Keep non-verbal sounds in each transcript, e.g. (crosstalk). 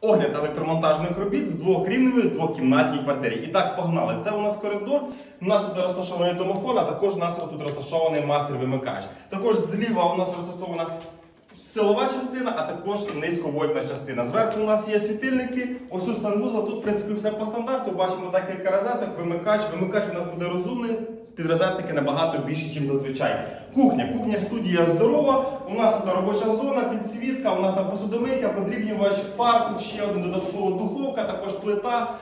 Огляд електромонтажних робіт в двохрівневій двохкімнатній квартирі. І так, погнали. Це у нас коридор. У нас тут розташований домофон, а також у нас тут розташований мастер-вимикач. Також зліва у нас розташована силова частина, а також низьковольтна частина. Зверху у нас є світильники. Ось тут санвузол, тут в принципі все по стандарту. Бачимо декілька розеток, вимикач. Вимикач у нас буде розумний. Підрозетники набагато більше, ніж зазвичай. Кухня. Кухня студія здорова. У нас тут робоча зона, підсвітка, у нас там посудомийка, подрібнювач, фар, тут ще один додаткова духовка, також плита.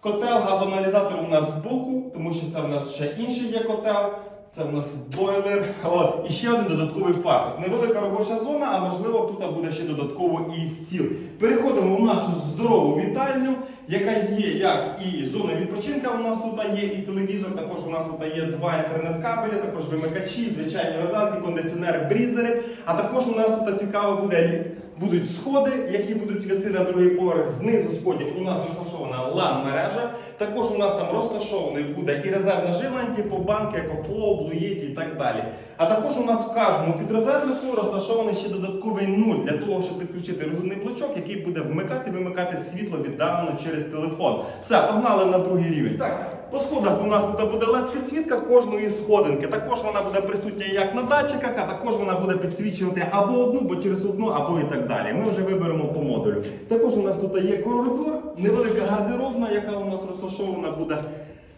Котел, газоаналізатор у нас збоку, тому що це у нас ще інший є котел. Це у нас бойлер. От. І ще один додатковий фартук. Невелика робоча зона, а можливо тут буде ще додатково і стіл. Переходимо в нашу здорову вітальню, яка є як і зона відпочинка. У нас тут є і телевізор, також у нас тут є два інтернет-кабелі, також вимикачі, звичайні розетки, кондиціонери, брізери. А також у нас тут цікаво буде. Будуть сходи, які будуть вести на другий поверх. Знизу сходів у нас розташована лан-мережа. Також у нас там розташований буде і резервне живлення, типу банки, екофлоу, блуєті і так далі. А також у нас в кожному підрозетнику розташований ще додатковий нуль для того, щоб підключити розумний блочок, який буде вмикати-вимикати світло віддалено через телефон. Все, погнали на другий рівень. Так, по сходах у нас тут буде led підсвітка кожної сходинки. Також вона буде присутня як на датчиках, а також вона буде підсвічувати або одну, бо через одну, або і так далі. Ми вже виберемо по модулю. Також у нас тут є коридор, невелика гардеробна, яка у нас розташована буде.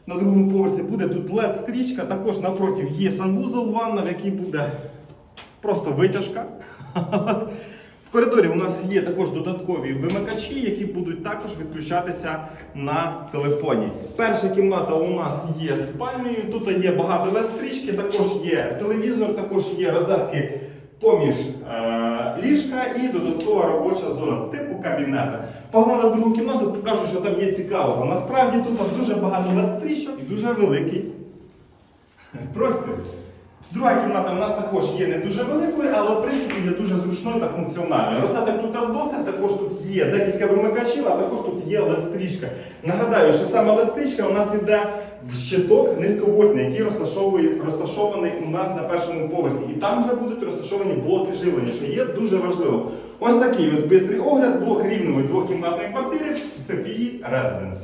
На другому поверсі буде тут led стрічка, також напротив є санвузол ванна, в якій буде просто витяжка. (laughs) Коридорі у нас є також додаткові вимикачі, які будуть також відключатися на телефоні. Перша кімната у нас є спальнею. Тут є багато led стрічки, також є телевізор, також є розетки поміж е, ліжка і додаткова робоча зона типу кабінета. Погнали в другу кімнату, покажу, що там є цікавого. Насправді тут дуже багато led стрічок і дуже великий простір. Друга кімната в нас також є не дуже великою, але в принципі є дуже зручною та функціональною. Розеток тут вдосталь, також тут є декілька вимикачів, а також тут є лестрічка. Нагадаю, що саме лестрічка у нас йде в щиток низьковольтний, який розташований у нас на першому поверсі. І там вже будуть розташовані блоки живлення, що є дуже важливо. Ось такий ось бистрий огляд двохрівневої двохкімнатної квартири в Софії Residence.